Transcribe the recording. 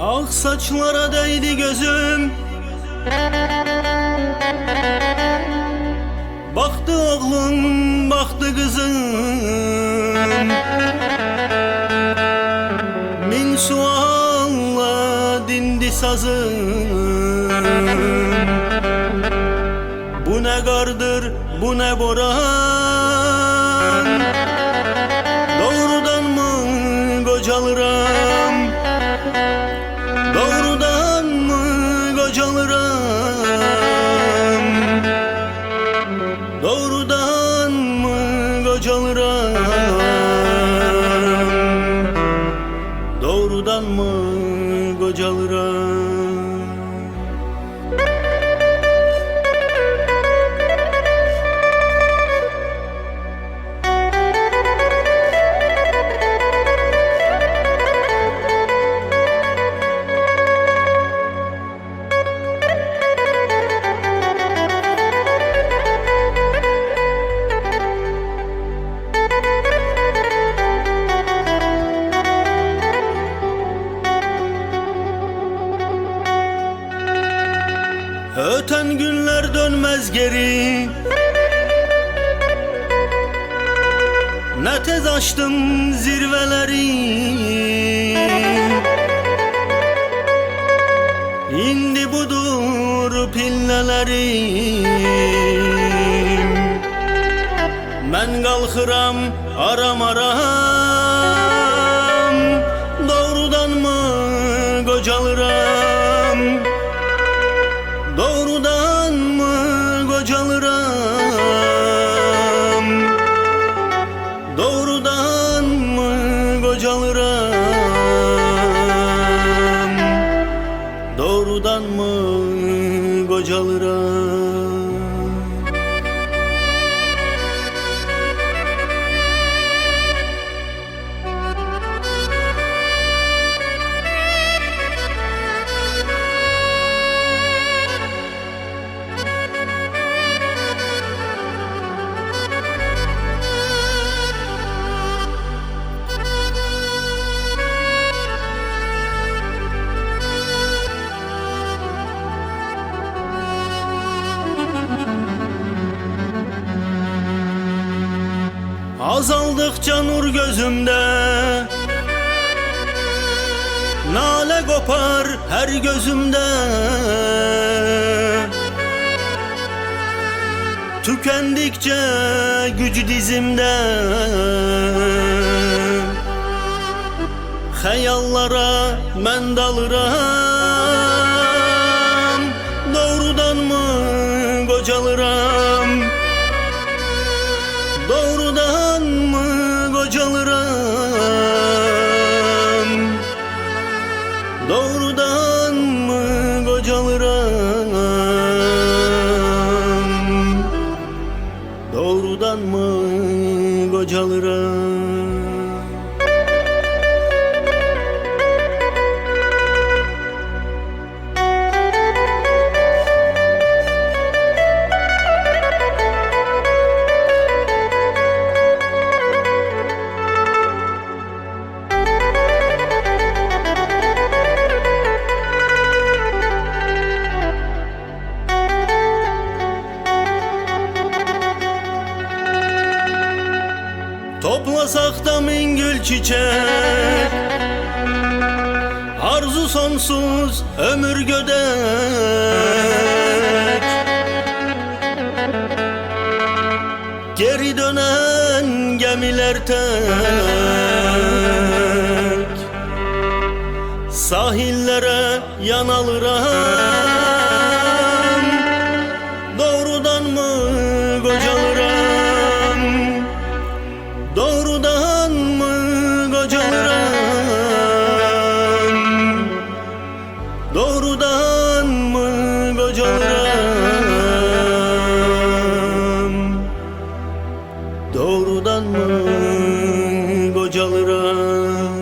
Ak saçlara değdi gözüm. Baktı oğlum, baktı kızım. Min sualla dindi sazım. Bu ne gardır, bu ne boran? Doğrudan mı kocalıram Öten günler dönmez geri. Ne tez açtım zirveleri. İndi budur pillelerim Ben kalkıram aram aram Doğrudan mı kocalıram Doğrudan mı kocalıram Azaldıkça nur gözümde. Nale kopar her gözümde. Tükendikçe gücü dizimde. Hayallara men kocalıram Doğrudan mı kocalıram Doğrudan mı kocalıram Toplasak da min gül çiçek. Arzu sonsuz ömür gödek. Geri dönen gemiler tek. Sahillere yan alırım yoldan kocalırım Doğrudan mı kocalırım